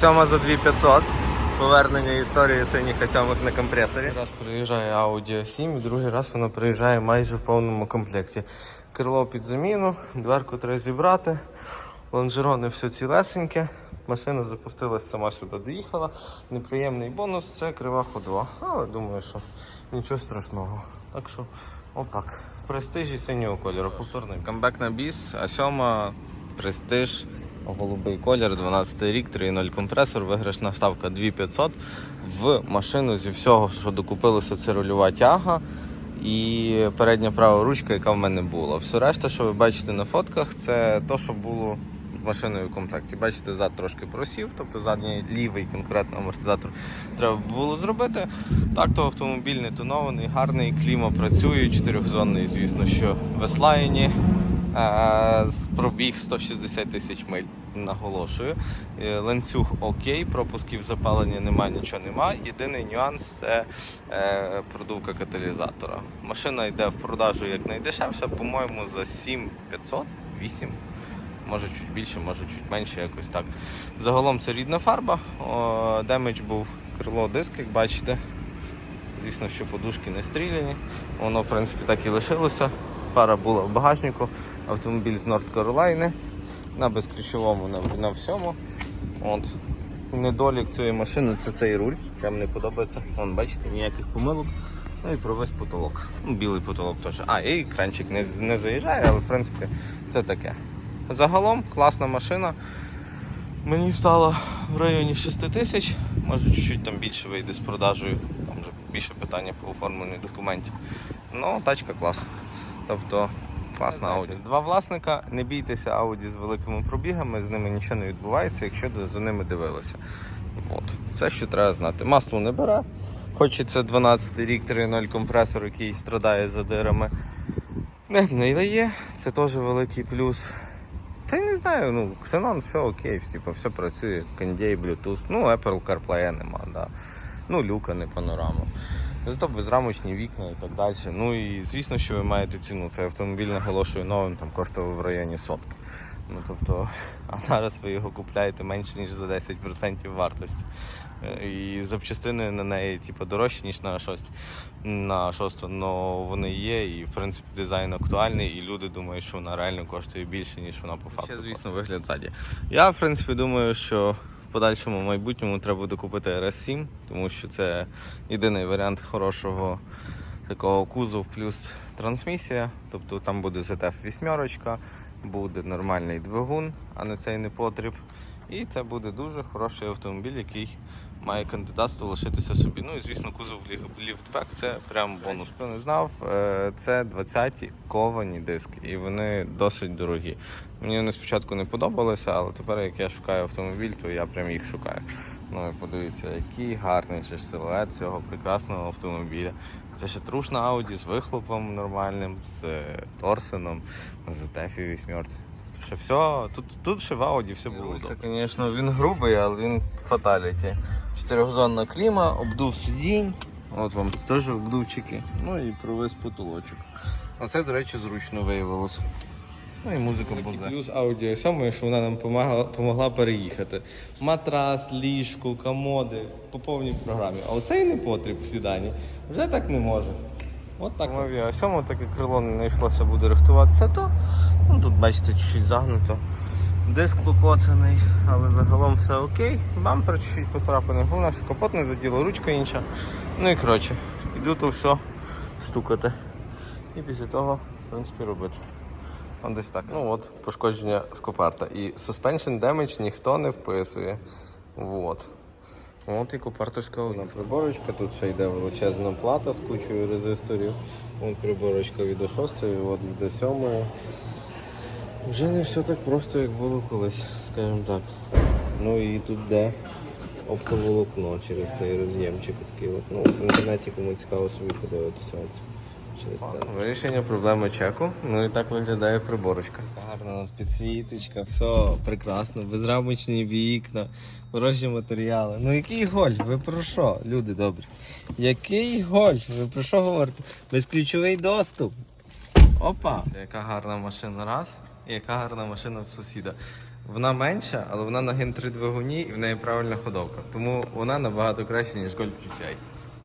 Сьома за 2500. Повернення історії синіх а сьомих на компресорі. Раз приїжджає Audi 7, другий раз вона приїжджає майже в повному комплекті. Крило під заміну, дверку треба зібрати, лонжерони все цілесеньке. Машина запустилась, сама сюди доїхала. Неприємний бонус це крива ходова. Але думаю, що нічого страшного. Так що, отак. В престижі синього кольору. Повторний камбек на біс, а сьома престиж. Голубий колір, 12 рік, 3.0 компресор, виграшна ставка 2500. В машину зі всього, що докупилося, це рульова тяга і передня права ручка, яка в мене була. Все решта, що ви бачите на фотках, це то, що було з машиною в комплекті. Бачите, зад трошки просів, тобто задній лівий конкретно амортизатор треба було зробити. Так, то автомобіль не тонований, гарний, кліма працює, чотирьохзонний, звісно, що веслайні. Пробіг 160 тисяч миль, наголошую. Е, Ланцюг окей, пропусків запалення немає, нічого нема. Єдиний нюанс це е, продувка каталізатора. Машина йде в продажу як найдешевша, по-моєму, за 7500 8 може чуть більше, може чуть менше, якось так. Загалом це рідна фарба. Демедж був крило диск, як бачите. Звісно, що подушки не стріляні. Воно, в принципі, так і лишилося. Фара була в багажнику, автомобіль з Норд Каролайни на безключовому на, на всьому. От. Недолік цієї машини це цей руль. Прям не подобається. Вон, бачите, ніяких помилок. Ну і провесь потолок. Ну, білий потолок теж. А, і кранчик не, не заїжджає, але в принципі це таке. Загалом класна машина. Мені стало в районі 6 тисяч, може чуть-чуть там більше вийде з продажею, там вже більше питання по оформленню документів. Ну, тачка класна. Тобто класна Audi. Два власника, не бійтеся Audi з великими пробігами, з ними нічого не відбувається, якщо за ними дивилися. От. Це що треба знати. Масло не бере. Хоч і це 12 рік 3.0 компресор, який страдає задирами. Не гниє, це теж великий плюс. Та й не знаю, ну, Xenon все окей, типу, все працює, кондей, Bluetooth, ну, Apple CarPlay нема, да. Ну, люка, не панорама. Зато безрамочні вікна і так далі. Ну і звісно, що ви маєте ціну. Цей автомобіль наголошую новим, там коштував в районі сотки. Ну тобто, а зараз ви його купляєте менше, ніж за 10% вартості. Е, І запчастини на неї типу, дорожчі, ніж на шость. На шосту, але вони є, і в принципі дизайн актуальний, і люди думають, що вона реально коштує більше, ніж вона по факту. Ще, звісно, вигляд ззаді. Я, в принципі, думаю, що в подальшому майбутньому треба буде купити RS7, тому що це єдиний варіант хорошого такого кузов плюс трансмісія. Тобто там буде ZF 8, буде нормальний двигун, а не цей непотріб. І це буде дуже хороший автомобіль, який має кандидатство лишитися собі. Ну і звісно, кузов ліфтбек це прям бонус. Хто не знав, е, це 20-ті ковані диски, і вони досить дорогі. Мені вони спочатку не подобалися, але тепер, як я шукаю автомобіль, то я прям їх шукаю. Ну і подивіться, який гарний же силует цього прекрасного автомобіля. Це ще трушна Audi з вихлопом нормальним, з торсеном, з TF 8. Ще все, тут, тут ще в Audi все було. Це, звісно, він грубий, але він фаталіті. Чотирьохзонна кліма, обдув сидінь. От вам теж обдувчики. Ну і провис потолочок. Оце, до речі, зручно виявилося. Ну і музика буде. Плюс аудіо 7, що вона нам помогла, помогла переїхати. Матрас, ліжко, комоди по повній програмі. А оцей не потріб в сідані. Вже так не може. От так. В авіа 7, так як крило не знайшлося, буде рихтуватися, то ну, тут бачите, чуть-чуть загнуто. Диск покоцаний, але загалом все окей. Бампер чуть-чуть поцарапаний. Головне, що капот не заділо, ручка інша. Ну і коротше, іду то все стукати. І після того, в принципі, робити. От десь так. Ну от, пошкодження скопарта. І suspension damage ніхто не вписує. Вот. От і купарторська одна приборочка, тут ще йде величезна плата з кучою резисторів. От приборочка від до 6, от від до 7. Вже не все так просто, як було колись, скажімо так. Ну і тут де оптоволокно через цей роз'ємчик такий. От. Ну, в інтернеті кому цікаво собі подивитися. Вирішення проблеми чеку. Ну і так виглядає приборочка. Гарна у нас підсвіточка, все прекрасно, безрамочні вікна, хороші матеріали. Ну який гольф? Ви про що, люди добрі? Який гольф? Ви про що говорите? Безключовий доступ. Опа! Це яка гарна машина раз, і яка гарна машина в сусіда. Вона менша, але вона на ген 3 двигуні і в неї правильна ходовка. Тому вона набагато краще, ніж Golf GTI.